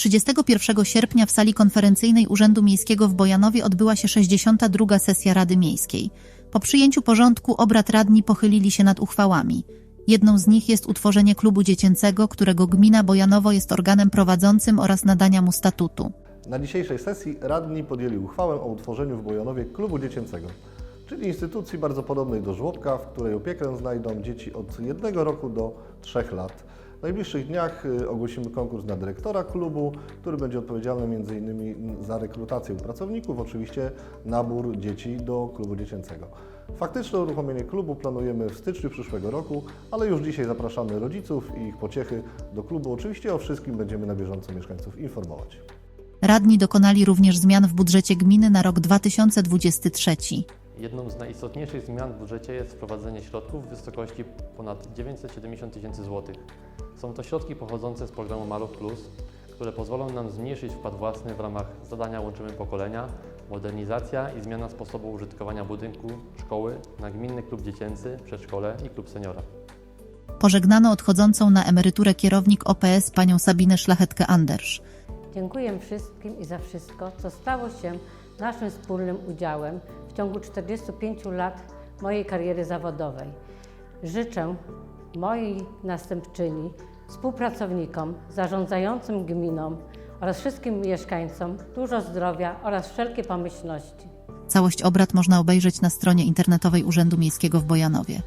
31 sierpnia w sali konferencyjnej Urzędu Miejskiego w Bojanowie odbyła się 62. sesja Rady Miejskiej. Po przyjęciu porządku obrad radni pochylili się nad uchwałami. Jedną z nich jest utworzenie klubu dziecięcego, którego gmina Bojanowo jest organem prowadzącym oraz nadania mu statutu. Na dzisiejszej sesji radni podjęli uchwałę o utworzeniu w Bojanowie klubu dziecięcego, czyli instytucji bardzo podobnej do żłobka, w której opiekę znajdą dzieci od jednego roku do trzech lat. W najbliższych dniach y, ogłosimy konkurs na dyrektora klubu, który będzie odpowiedzialny m.in. za rekrutację pracowników, oczywiście nabór dzieci do klubu dziecięcego. Faktyczne uruchomienie klubu planujemy w styczniu przyszłego roku, ale już dzisiaj zapraszamy rodziców i ich pociechy do klubu. Oczywiście o wszystkim będziemy na bieżąco mieszkańców informować. Radni dokonali również zmian w budżecie gminy na rok 2023. Jedną z najistotniejszych zmian w budżecie jest wprowadzenie środków w wysokości ponad 970 tysięcy złotych. Są to środki pochodzące z programu Maluch Plus, które pozwolą nam zmniejszyć wkład własny w ramach zadania Łączymy Pokolenia, modernizacja i zmiana sposobu użytkowania budynku szkoły na gminny klub dziecięcy, przedszkole i klub seniora. Pożegnano odchodzącą na emeryturę kierownik OPS panią Sabinę Szlachetkę-Andersz. Dziękuję wszystkim i za wszystko, co stało się naszym wspólnym udziałem w ciągu 45 lat mojej kariery zawodowej. Życzę mojej następczyni, współpracownikom, zarządzającym gminą oraz wszystkim mieszkańcom dużo zdrowia oraz wszelkie pomyślności. Całość obrad można obejrzeć na stronie internetowej Urzędu Miejskiego w Bojanowie.